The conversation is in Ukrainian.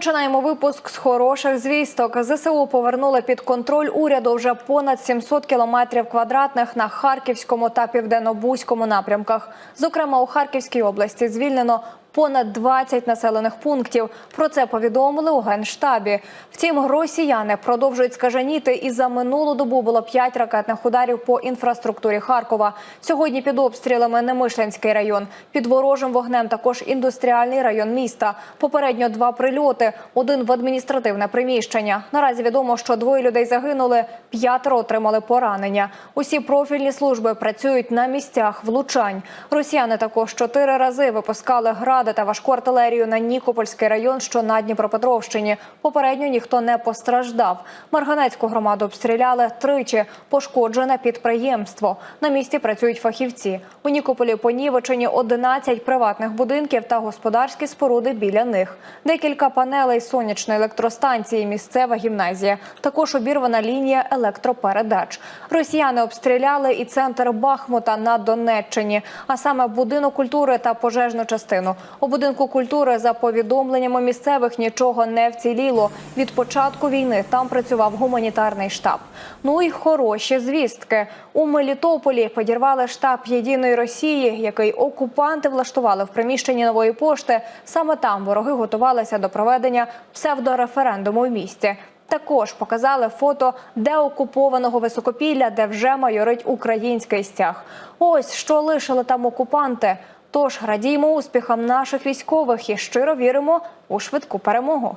Починаємо випуск з хороших звісток. ЗСУ повернули під контроль уряду вже понад 700 кілометрів квадратних на харківському та південно-бузькому напрямках. Зокрема, у Харківській області звільнено понад 20 населених пунктів. Про це повідомили у генштабі. Втім, росіяни продовжують скаженіти, і за минулу добу було 5 ракетних ударів по інфраструктурі Харкова. Сьогодні під обстрілами Немишленський район, під ворожим вогнем також індустріальний район міста. Попередньо два прильоти, один в адміністративне приміщення. Наразі відомо, що двоє людей загинули, п'ятеро отримали поранення. Усі профільні служби працюють на місцях влучань. Росіяни також чотири рази випускали гради та важку артилерію на Нікопольський район, що на Дніпропетровщині. Попередньо ніхто не постраждав. Марганецьку громаду обстріляли тричі. Пошкоджене підприємство. На місці працюють фахівці. У Нікополі понівечені 11 приватних будинків та господарські споруди біля них. Декілька панелей сонячної електростанції, місцева гімназія. Також обірвана лінія електропередач. Росіяни обстріляли і центр Бахмута на Донеччині, а саме будинок культури та пожежну частину. У будинку культури, за повідомленнями місцевих, нічого не вціліло. Від початку війни там працював гуманітарний штаб. Ну і хороші звістки. У Мелітополі підірвали штаб Єдиної Росії, який окупанти влаштували в приміщенні нової пошти. Саме там вороги готувалися до проведення псевдореферендуму в місті. Також показали фото деокупованого високопілля, де вже майорить український стяг. Ось що лишили там окупанти. Тож радіємо успіхам наших військових і щиро віримо у швидку перемогу.